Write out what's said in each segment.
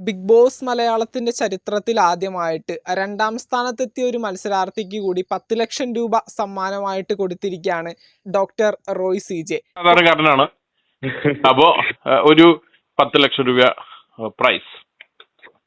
Big boss മലയാളത്തിന്റെ ചരിത്രത്തിൽ ആദ്യമായിട്ട് രണ്ടാം സ്ഥാനത്തെത്തിയ ഒരു മത്സരാർത്ഥിക്ക് കൂടി പത്ത് ലക്ഷം രൂപ സമ്മാനമായിട്ട് കൊടുത്തിരിക്കുകയാണ് ഡോക്ടർ റോയ് സി ജെ. സാധാരണക്കാരനാണ്. അപ്പോ ഒരു പത്ത് ലക്ഷം രൂപ പ്രൈസ്.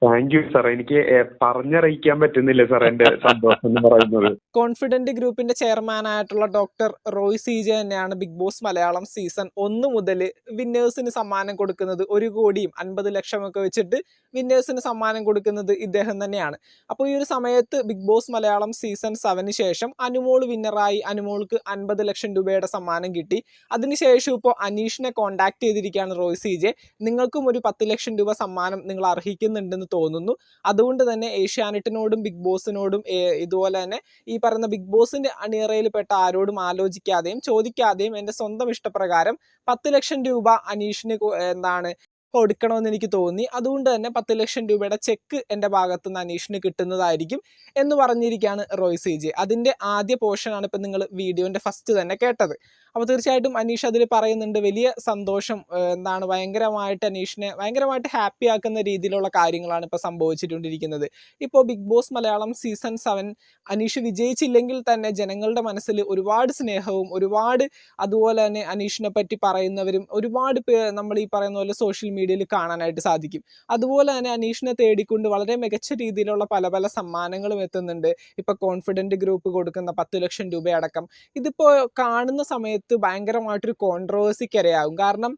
താങ്ക് യു സാർ എനിക്ക് പറഞ്ഞറിയിക്കാൻ പറ്റുന്നില്ല സാർ എന്റെ സന്തോഷം എന്ന് പറയുന്നത്. കോൺഫിഡന്റ് ഗ്രൂപ്പിന്റെ ചെയർമാൻ ആയിട്ടുള്ള ഡോക്ടർ റോയ് സി ജെ തന്നെയാണ് ബിഗ് ബോസ് മലയാളം സീസൺ ഒന്ന് മുതൽ വിന്നേഴ്സിന് സമ്മാനം കൊടുക്കുന്നത് ഒരു കോടിയും അൻപത് ലക്ഷമൊക്കെ വെച്ചിട്ട് വിന്നേഴ്സിന് സമ്മാനം കൊടുക്കുന്നത് ഇദ്ദേഹം തന്നെയാണ്. അപ്പോൾ ഈ ഒരു സമയത്ത് ബിഗ് ബോസ് മലയാളം സീസൺ സെവന് ശേഷം അനുമോൾ വിന്നറായി അനുമോൾക്ക് അൻപത് ലക്ഷം രൂപയുടെ സമ്മാനം കിട്ടി. അതിനുശേഷം ഇപ്പോൾ അനീഷിനെ കോൺടാക്ട് ചെയ്തിരിക്കുകയാണ് റോയ് സി ജെ. നിങ്ങൾക്കും ഒരു പത്ത് ലക്ഷം രൂപ സമ്മാനം നിങ്ങൾ അർഹിക്കുന്നുണ്ടെന്ന് തോന്നുന്നു. അതുകൊണ്ട് തന്നെ ഏഷ്യാനെറ്റിനോടും ബിഗ് ബോസിനോടും ഇതുപോലെ തന്നെ ഈ പറയുന്ന ബിഗ് ബോസിന്റെ അണിയറയിൽപ്പെട്ട ആരോടും ആലോചിക്കാതെയും ചോദിക്കാതെയും എന്റെ സ്വന്തം ഇഷ്ടപ്രകാരം പത്ത് ലക്ഷം രൂപ അനീഷിന് എന്താണ് കൊടുക്കണമെന്ന് എനിക്ക് തോന്നി. അതുകൊണ്ട് തന്നെ പത്ത് ലക്ഷം രൂപയുടെ ചെക്ക് എന്റെ ഭാഗത്ത് നിന്ന് അനീഷിന് കിട്ടുന്നതായിരിക്കും എന്ന് പറഞ്ഞിരിക്കുകയാണ് റോയ് സി ജെ അതിന്റെ ആദ്യ പോർഷനാണ് ഇപ്പം നിങ്ങൾ വീഡിയോന്റെ ഫസ്റ്റ് തന്നെ കേട്ടത്. അപ്പോൾ തീർച്ചയായിട്ടും അനീഷ് അതിൽ പറയുന്നുണ്ട് വലിയ സന്തോഷം എന്താണ് ഭയങ്കരമായിട്ട് അനീഷിനെ ഭയങ്കരമായിട്ട് ഹാപ്പി ആക്കുന്ന രീതിയിലുള്ള കാര്യങ്ങളാണ് ഇപ്പോൾ സംഭവിച്ചിട്ടുണ്ടിരിക്കുന്നത് ഇപ്പോൾ Big Boss Malayalam season seven Aneesh വിജയിച്ചില്ലെങ്കിൽ തന്നെ ജനങ്ങളുടെ മനസ്സിൽ ഒരുപാട് സ്നേഹവും ഒരുപാട് അതുപോലെ തന്നെ അനീഷിനെ പറ്റി പറയുന്നവരും ഒരുപാട് നമ്മൾ ഈ പറയുന്ന പോലെ സോഷ്യൽ മീഡിയയിൽ കാണാനായിട്ട് സാധിക്കും. അതുപോലെ തന്നെ അനീഷിനെ തേടിക്കൊണ്ട് വളരെ മികച്ച രീതിയിലുള്ള പല പല സമ്മാനങ്ങളും എത്തുന്നുണ്ട്. ഇപ്പൊ കോൺഫിഡന്റ് ഗ്രൂപ്പ് കൊടുക്കുന്ന പത്ത് ലക്ഷം രൂപയടക്കം. ഇതിപ്പോ കാണുന്ന സമയത്ത് ഭയങ്കരമായിട്ടൊരു കോൺട്രവേഴ്സിക്ക് ഇരയാകും കാരണം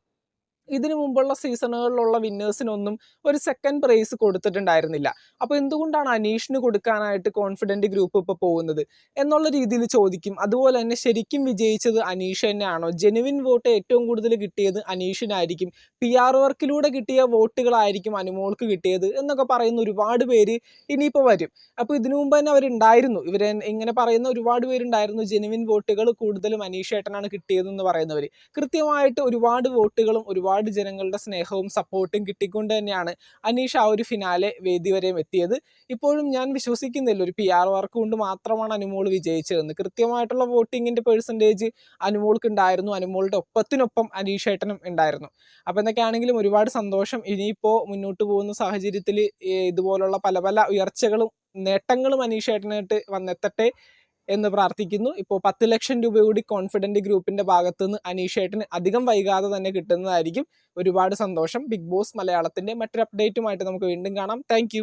ഇതിനു മുമ്പുള്ള സീസണുകളിലുള്ള വിന്നേഴ്സിനൊന്നും ഒരു സെക്കൻഡ് പ്രൈസ് കൊടുത്തിട്ടുണ്ടായിരുന്നില്ല. അപ്പോൾ എന്തുകൊണ്ടാണ് അനീഷിന് കൊടുക്കാനായിട്ട് കോൺഫിഡന്റ് ഗ്രൂപ്പ് ഇപ്പോൾ പോകുന്നത്? എന്നുള്ള രീതിയിൽ ചോദിക്കും. അതുപോലെ തന്നെ ശരിക്കും വിജയിച്ചത് അനീഷ് തന്നെയാണോ? ജെനുവിൻ വോട്ട് ഏറ്റവും കൂടുതൽ കിട്ടിയത് അനീഷിനായിരിക്കും. പി ആർ വർക്കിലൂടെ കിട്ടിയ വോട്ടുകളായിരിക്കും അനുമോൾക്ക് കിട്ടിയത് എന്നൊക്കെ പറയുന്ന ഒരുപാട് പേര് ഇനിയിപ്പോൾ വരും. അപ്പോൾ ഇതിനു മുമ്പ് തന്നെ അവരുണ്ടായിരുന്നു. ഇവർ ഇങ്ങനെ പറയുന്ന ഒരുപാട് പേരുണ്ടായിരുന്നു. ജെനുവിൻ വോട്ടുകൾ കൂടുതലും അനീഷ് ഏട്ടനാണ് കിട്ടിയതെന്ന് പറയുന്നവർ കൃത്യമായിട്ട് ഒരുപാട് വോട്ടുകളും ഒരുപാട് ജനങ്ങളുടെ സ്നേഹവും സപ്പോർട്ടും കിട്ടിക്കൊണ്ട് തന്നെയാണ് അനീഷ് ആ ഒരു ഫിനാലെ വേദി വരെയും എത്തിയത്. ഇപ്പോഴും ഞാൻ വിശ്വസിക്കുന്നില്ല ഒരു പി ആർ വർക്ക് കൊണ്ട് മാത്രമാണ് അനുമോൾ വിജയിച്ചതെന്ന്. കൃത്യമായിട്ടുള്ള വോട്ടിങ്ങിന്റെ പെർസെന്റേജ് അനുമോൾക്ക് ഉണ്ടായിരുന്നു അനുമോളുടെ ഒപ്പത്തിനൊപ്പം അനീഷ് ഏട്ടനും ഉണ്ടായിരുന്നു. അപ്പോൾ എന്തൊക്കെയാണെങ്കിലും ഒരുപാട് സന്തോഷം. ഇനിയിപ്പോൾ മുന്നോട്ട് പോകുന്ന സാഹചര്യത്തിൽ ഇതുപോലുള്ള പല പല ഉയർച്ചകളും നേട്ടങ്ങളും അനീഷ് ഏട്ടനായിട്ട് വന്നെത്തട്ടെ. എന്ന് പ്രാർത്ഥിക്കുന്നു. ഇപ്പോൾ പത്ത് ലക്ഷം രൂപ കൂടി കോൺഫിഡന്റ് ഗ്രൂപ്പിന്റെ ഭാഗത്തുനിന്ന് അനീഷ് ഏട്ടന് അധികം വൈകാതെ തന്നെ കിട്ടുന്നതായിരിക്കും ഒരുപാട് സന്തോഷം. ബിഗ് ബോസ് മലയാളത്തിന്റെ മറ്റൊരു അപ്ഡേറ്റുമായിട്ട് നമുക്ക് വീണ്ടും കാണാം. താങ്ക്